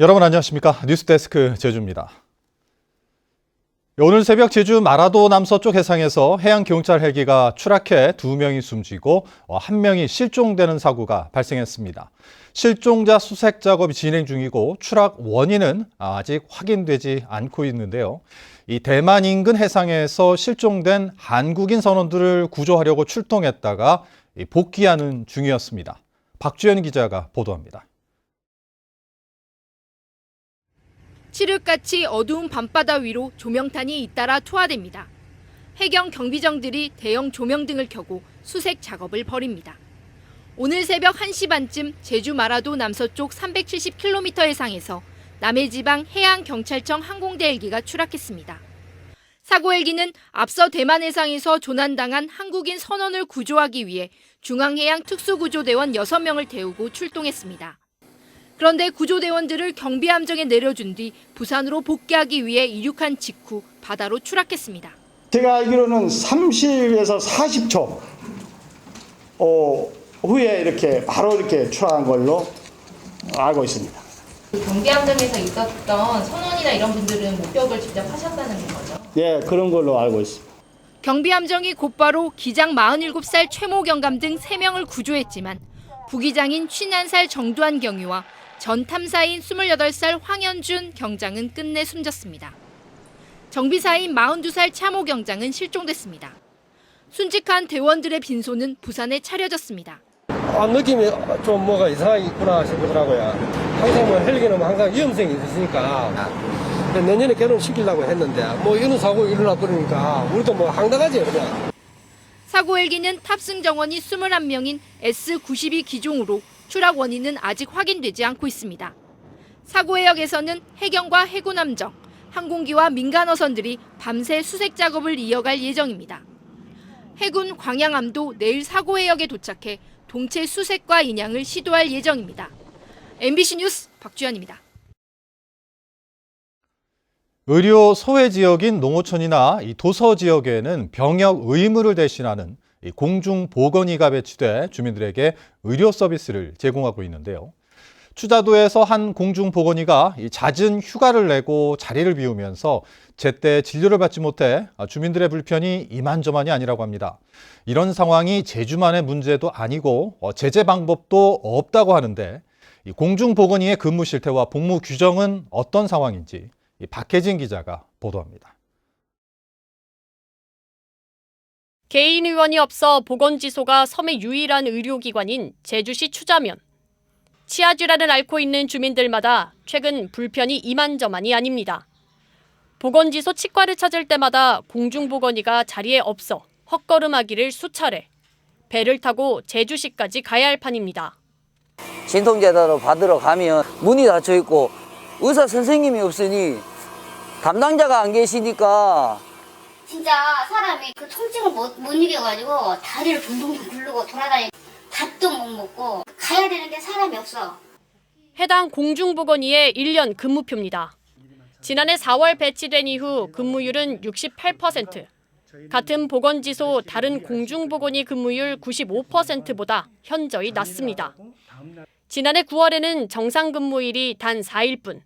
여러분 안녕하십니까 뉴스데스크 제주입니다. 오늘 새벽 제주 마라도 남서쪽 해상에서 해양 경찰 헬기가 추락해 두 명이 숨지고 어, 한 명이 실종되는 사고가 발생했습니다. 실종자 수색 작업이 진행 중이고 추락 원인은 아직 확인되지 않고 있는데요. 이 대만 인근 해상에서 실종된 한국인 선원들을 구조하려고 출동했다가 이 복귀하는 중이었습니다. 박주연 기자가 보도합니다. 칠흑같이 어두운 밤바다 위로 조명탄이 잇따라 투하됩니다. 해경 경비정들이 대형 조명등을 켜고 수색 작업을 벌입니다. 오늘 새벽 1시 반쯤 제주 마라도 남서쪽 370km 해상에서 남해지방 해양경찰청 항공대 헬기가 추락했습니다. 사고 헬기는 앞서 대만 해상에서 조난당한 한국인 선원을 구조하기 위해 중앙해양 특수구조대원 6명을 태우고 출동했습니다. 그런데 구조대원들을 경비 함정에 내려준 뒤 부산으로 복귀하기 위해 이륙한 직후 바다로 추락했습니다. 제가 알기로는 30에서 40초 어, 후에 이렇게 바로 이렇게 추락한 걸로 알고 있습니다. 경비 함정에서 있었던 선원이나 이런 분들은 목격을 직접 하셨다는 거죠? 예, 그런 걸로 알고 있습니다. 경비 함정이 곧바로 기장 47살 최모 경감 등 3명을 구조했지만 부기장인 51살 정두환 경위와 전 탐사인 28살 황현준 경장은 끝내 숨졌습니다. 정비사인 42살 차모 경장은 실종됐습니다. 순직한 대원들의 빈소는 부산에 차려졌습니다. 아, 느낌이 좀 뭐가 이상하게 있구나 싶더라고요. 항상 뭐 헬기는 항상 위험성이 있으니까. 내년에 결혼시키려고 했는데 뭐 이런 사고 일어나 버리니까 우리도 뭐 황당하지 그냥. 사고 헬기는 탑승 정원이 21명인 S-92 기종으로 추락 원인은 아직 확인되지 않고 있습니다. 사고 해역에서는 해경과 해군함정, 항공기와 민간어선들이 밤새 수색 작업을 이어갈 예정입니다. 해군 광양함도 내일 사고 해역에 도착해 동체 수색과 인양을 시도할 예정입니다. MBC 뉴스 박주연입니다. 의료 소외 지역인 농어촌이나 이 도서 지역에는 병역 의무를 대신하는 이 공중 보건의가 배치돼 주민들에게 의료 서비스를 제공하고 있는데요. 추자도에서 한 공중 보건의가 이 잦은 휴가를 내고 자리를 비우면서 제때 진료를 받지 못해 주민들의 불편이 이만저만이 아니라고 합니다. 이런 상황이 제주만의 문제도 아니고 어, 제재 방법도 없다고 하는데 이 공중 보건의의 근무 실태와 복무 규정은 어떤 상황인지 이 박혜진 기자가 보도합니다. 개인 의원이 없어 보건지소가 섬의 유일한 의료기관인 제주시 추자면. 치아 질환을 앓고 있는 주민들마다 최근 불편이 이만저만이 아닙니다. 보건지소 치과를 찾을 때마다 공중보건의가 자리에 없어 헛걸음하기를 수차례. 배를 타고 제주시까지 가야 할 판입니다. 진통제다로 받으러 가면 문이 닫혀 있고 의사 선생님이 없으니 담당자가 안 계시니까 진짜 사람이 그 통증을 못, 못 이겨가지고 다리를 둥둥 굴르고 돌아다니고 밥도 못 먹고 가야 되는데 사람이 없어. 해당 공중보건의의 1년 근무표입니다. 지난해 4월 배치된 이후 근무율은 68%, 같은 보건지소 다른 공중보건의 근무율 95%보다 현저히 낮습니다. 지난해 9월에는 정상 근무일이 단 4일 뿐,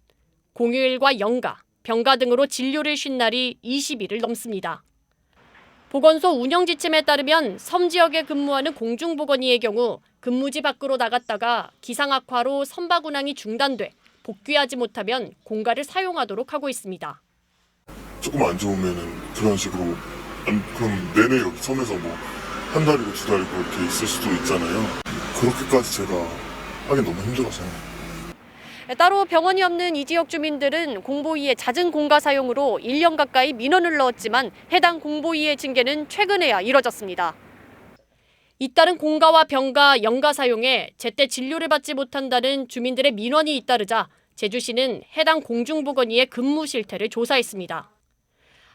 공휴일과 연가, 병가 등으로 진료를 쉰 날이 20일을 넘습니다. 보건소 운영 지침에 따르면 섬 지역에 근무하는 공중보건의의 경우 근무지 밖으로 나갔다가 기상 악화로 선박 운항이 중단돼 복귀하지 못하면 공가를 사용하도록 하고 있습니다. 조금 안 좋으면은 그런 식으로 안, 그럼 내내 여기 섬에서 뭐 한 달이고 두 달이고 이렇게 있을 수도 있잖아요. 그렇게까지 제가 하긴 너무 힘들어서. 따로 병원이 없는 이 지역 주민들은 공보위의 잦은 공가 사용으로 1년 가까이 민원을 넣었지만 해당 공보위의 징계는 최근에야 이뤄졌습니다. 잇따른 공가와 병가, 연가 사용에 제때 진료를 받지 못한다는 주민들의 민원이 잇따르자 제주시는 해당 공중보건의의 근무 실태를 조사했습니다.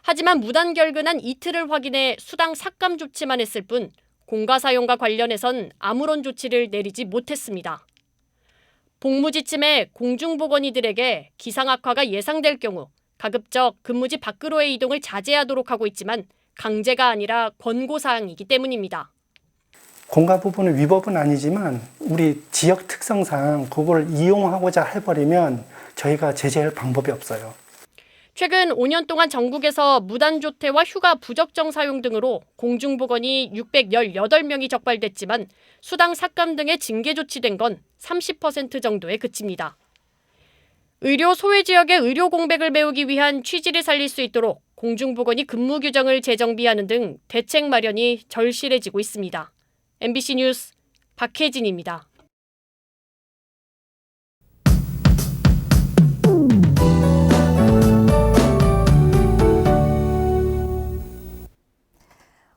하지만 무단결근한 이틀을 확인해 수당 삭감 조치만 했을 뿐 공가 사용과 관련해선 아무런 조치를 내리지 못했습니다. 복무 지침에 공중보건의들에게 기상 악화가 예상될 경우 가급적 근무지 밖으로의 이동을 자제하도록 하고 있지만 강제가 아니라 권고 사항이기 때문입니다. 공가 부분은 위법은 아니지만 우리 지역 특성상 그걸 이용하고자 해버리면 저희가 제재할 방법이 없어요. 최근 5년 동안 전국에서 무단조퇴와 휴가 부적정 사용 등으로 공중보건이 618명이 적발됐지만 수당 삭감 등의 징계 조치된 건 30% 정도에 그칩니다. 의료 소외 지역의 의료 공백을 메우기 위한 취지를 살릴 수 있도록 공중보건이 근무 규정을 재정비하는 등 대책 마련이 절실해지고 있습니다. MBC 뉴스 박혜진입니다.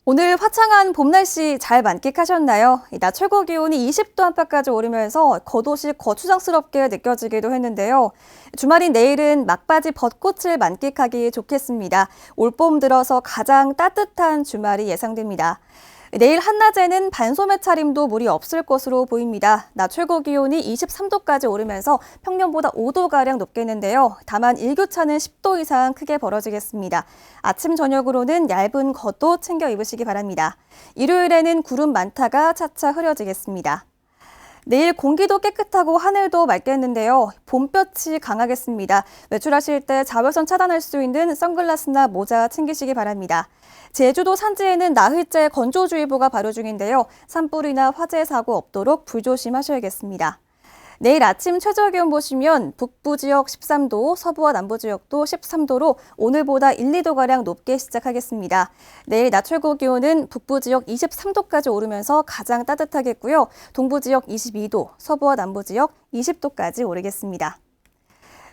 오늘 화창한 봄 날씨 잘 만끽하셨나요? 이낮 최고 기온이 20도 안팎까지 오르면서 겉옷이 거추장스럽게 느껴지기도 했는데요. 주말인 내일은 막바지 벚꽃을 만끽하기 좋겠습니다. 올봄 들어서 가장 따뜻한 주말이 예상됩니다. 내일 한낮에는 반소매 차림도 무리 없을 것으로 보입니다. 낮 최고 기온이 23도까지 오르면서 평년보다 5도가량 높겠는데요. 다만 일교차는 10도 이상 크게 벌어지겠습니다. 아침 저녁으로는 얇은 겉옷 챙겨 입으시기 바랍니다. 일요일에는 구름 많다가 차차 흐려지겠습니다. 내일 공기도 깨끗하고 하늘도 맑겠는데요. 봄볕이 강하겠습니다. 외출하실 때 자외선 차단할 수 있는 선글라스나 모자 챙기시기 바랍니다. 제주도 산지에는 나흘째 건조주의보가 발효 중인데요. 산불이나 화재 사고 없도록 불조심하셔야겠습니다. 내일 아침 최저 기온 보시면 북부 지역 13도, 서부와 남부 지역도 13도로 오늘보다 1, 2도 가량 높게 시작하겠습니다. 내일 낮 최고 기온은 북부 지역 23도까지 오르면서 가장 따뜻하겠고요. 동부 지역 22도, 서부와 남부 지역 20도까지 오르겠습니다.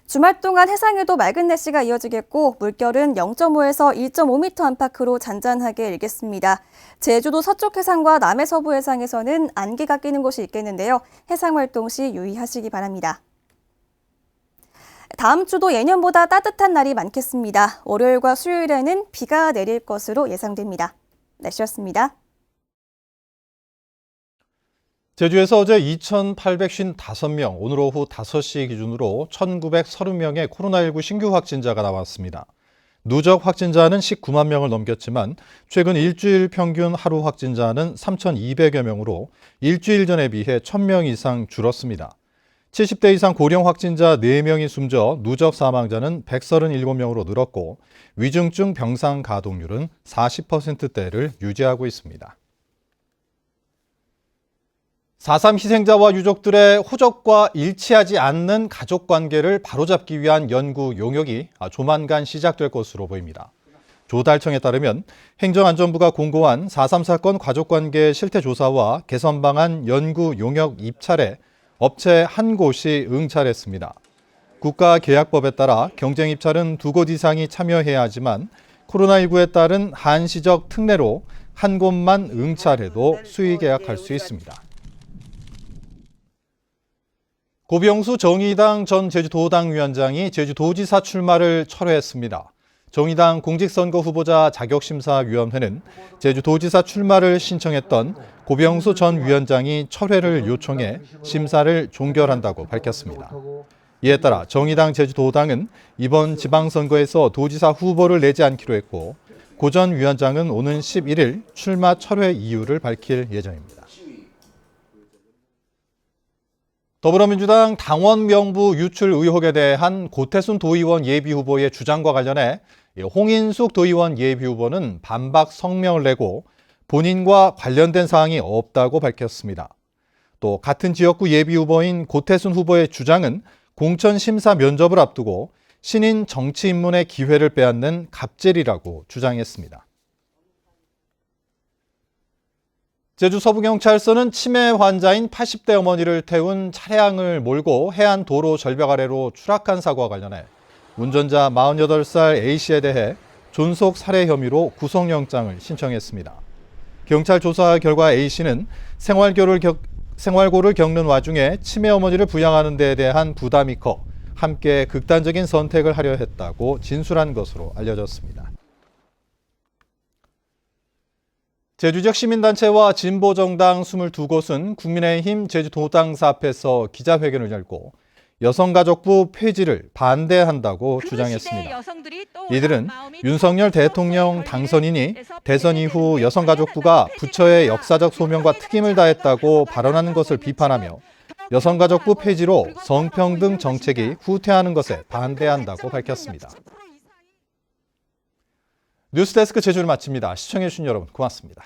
주말 동안 해상에도 맑은 날씨가 이어지겠고 물결은 0.5에서 1.5m 안팎으로 잔잔하게 일겠습니다. 제주도 서쪽 해상과 남해 서부 해상에서는 안개가 끼는 곳이 있겠는데요. 해상 활동 시 유의하시기 바랍니다. 다음 주도 예년보다 따뜻한 날이 많겠습니다. 월요일과 수요일에는 비가 내릴 것으로 예상됩니다. 날씨였습니다. 제주에서 어제 2,855명, 오늘 오후 5시 기준으로 1,930명의 코로나19 신규 확진자가 나왔습니다. 누적 확진자는 19만 명을 넘겼지만 최근 일주일 평균 하루 확진자는 3,200여 명으로 일주일 전에 비해 1,000명 이상 줄었습니다. 70대 이상 고령 확진자 4명이 숨져 누적 사망자는 137명으로 늘었고 위중증 병상 가동률은 40%대를 유지하고 있습니다. 4.3 희생자와 유족들의 호적과 일치하지 않는 가족 관계를 바로잡기 위한 연구 용역이 조만간 시작될 것으로 보입니다. 조달청에 따르면 행정안전부가 공고한 4.3 사건 가족관계 실태조사와 개선 방안 연구 용역 입찰에 업체 한 곳이 응찰했습니다. 국가계약법에 따라 경쟁 입찰은 두 곳 이상이 참여해야 하지만 코로나19에 따른 한시적 특례로 한 곳만 응찰해도 수의 계약할 수 있습니다. 고병수 정의당 전 제주도당 위원장이 제주도지사 출마를 철회했습니다. 정의당 공직선거 후보자 자격심사위원회는 제주도지사 출마를 신청했던 고병수 전 위원장이 철회를 요청해 심사를 종결한다고 밝혔습니다. 이에 따라 정의당 제주도당은 이번 지방선거에서 도지사 후보를 내지 않기로 했고 고 전 위원장은 오는 11일 출마 철회 이유를 밝힐 예정입니다. 더불어민주당 당원 명부 유출 의혹에 대한 고태순 도의원 예비후보의 주장과 관련해 홍인숙 도의원 예비후보는 반박 성명을 내고 본인과 관련된 사항이 없다고 밝혔습니다. 또 같은 지역구 예비후보인 고태순 후보의 주장은 공천 심사 면접을 앞두고 신인 정치 입문의 기회를 빼앗는 갑질이라고 주장했습니다. 제주 서부경찰서는 치매 환자인 80대 어머니를 태운 차량을 몰고 해안 도로 절벽 아래로 추락한 사고와 관련해 운전자 48살 A씨에 대해 존속 살해 혐의로 구속영장을 신청했습니다. 경찰 조사 결과 A씨는 생활고를, 겪, 생활고를 겪는 와중에 치매 어머니를 부양하는 데에 대한 부담이 커 함께 극단적인 선택을 하려 했다고 진술한 것으로 알려졌습니다. 제주 지역 시민단체와 진보정당 22곳은 국민의힘 제주도당 사 앞에서 기자회견을 열고 여성가족부 폐지를 반대한다고 주장했습니다. 이들은 윤석열 대통령 당선인이 대선 이후 여성가족부가 부처의 역사적 소명과 특임을 다했다고 발언하는 것을 비판하며 여성가족부 폐지로 성평등 정책이 후퇴하는 것에 반대한다고 밝혔습니다. 뉴스데스크 제주를 마칩니다. 시청해주신 여러분 고맙습니다.